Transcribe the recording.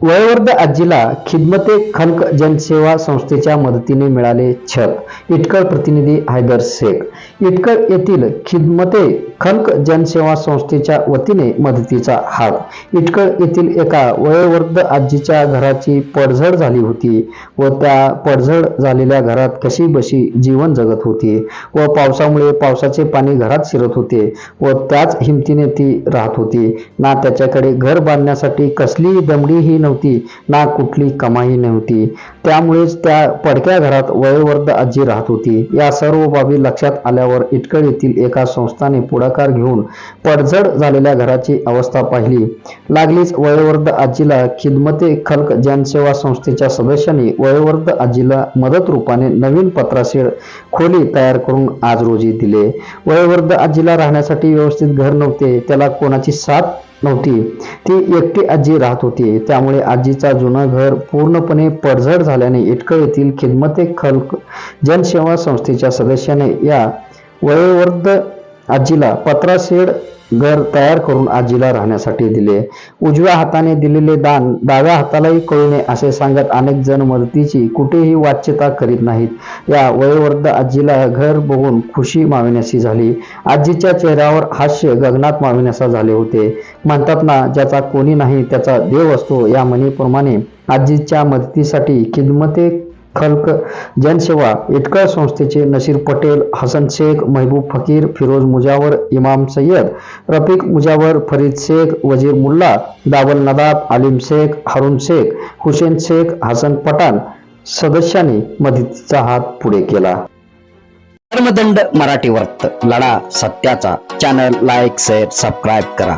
वयोवृद्ध आजीला खिदमते खल्क जनसेवा संस्थेच्या मदतीने मिळाले छत इटकळ प्रतिनिधी हैदर शेख. इटकळ येथील खिदमते खल्क जनसेवा संस्थेच्या वतीने मदतीचा हात. इटकळ येथील एका वयोवृद्ध आजीच्या घराची पडझड झाली होती व त्या पडझड झालेल्या घरात कशी बशी जीवन जगत होती व पावसामुळे पावसाचे पाणी घरात शिरत होते व त्याच हिमतीने ती राहत होती. ना त्याच्याकडे घर बांधण्यासाठी कसलीही दमडीही नव्हती ना कुठली कमाई नव्हती. त्यामुळेच त्या पडक्या घरात वयोवृद्ध आजी राहत होती. या सर्व बाबी लक्षात आल्यावर इटकळ येथील एका संस्थाने पुढाकार घेऊन पडझड झालेल्या घराची अवस्था पाहिली. लागलीच वयोवृद्ध आजीला खिदमते खल्क जनसेवा संस्थेच्या सदस्यांनी वयोवृद्ध आजीला मदत रूपाने नवीन पत्राशेड खोली तयार करून आज रोजी दिले. वयोवृद्ध आजीला राहण्यासाठी व्यवस्थित घर नव्हते. त्याला कोणाची साथ नव्हती. ती एकटी आजी राहत होती. त्यामुळे आजीचा जुना घर पूर्णपणे पडझड झाल्याने इटकळ येथील खिदमते खल्क जनसेवा संस्थेच्या सदस्याने या वयोवर्ध आजीला पत्राशेड घर तयार करून आजीला राहण्यासाठी दिले. उजव्या हाताने दिलेले दान डाव्या हातालाही कळू नये असे सांगत अनेक जण मदतीची कुठेही वाच्यता करीत नाहीत. या वयोवृद्ध आजीला घर बघून खुशी माविण्याशी झाली. आजीच्या चेहऱ्यावर हास्य गगनात माविण्यासा झाले होते. म्हणतात ना ज्याचा कोणी नाही त्याचा देव असतो. या म्हणीप्रमाणे आजीच्या मदतीसाठी खिदमते खल्क जनसेवा इटकळ संस्थेचे नसीर पटेल हसन शेख महबूब फकीर फिरोज मुजावर इमाम सय्यद रफिक मुजावर फरीद शेख वजीर मुल्ला दावल नदाब आलिम शेख हारून शेख हुसेन शेख हसन पठाण सदस्यांनी मदतीचा हात पुढे केला. धर्मदंड मराठी वर्त लढा सत्याचा. चॅनल लाईक शेअर सबस्क्राईब करा.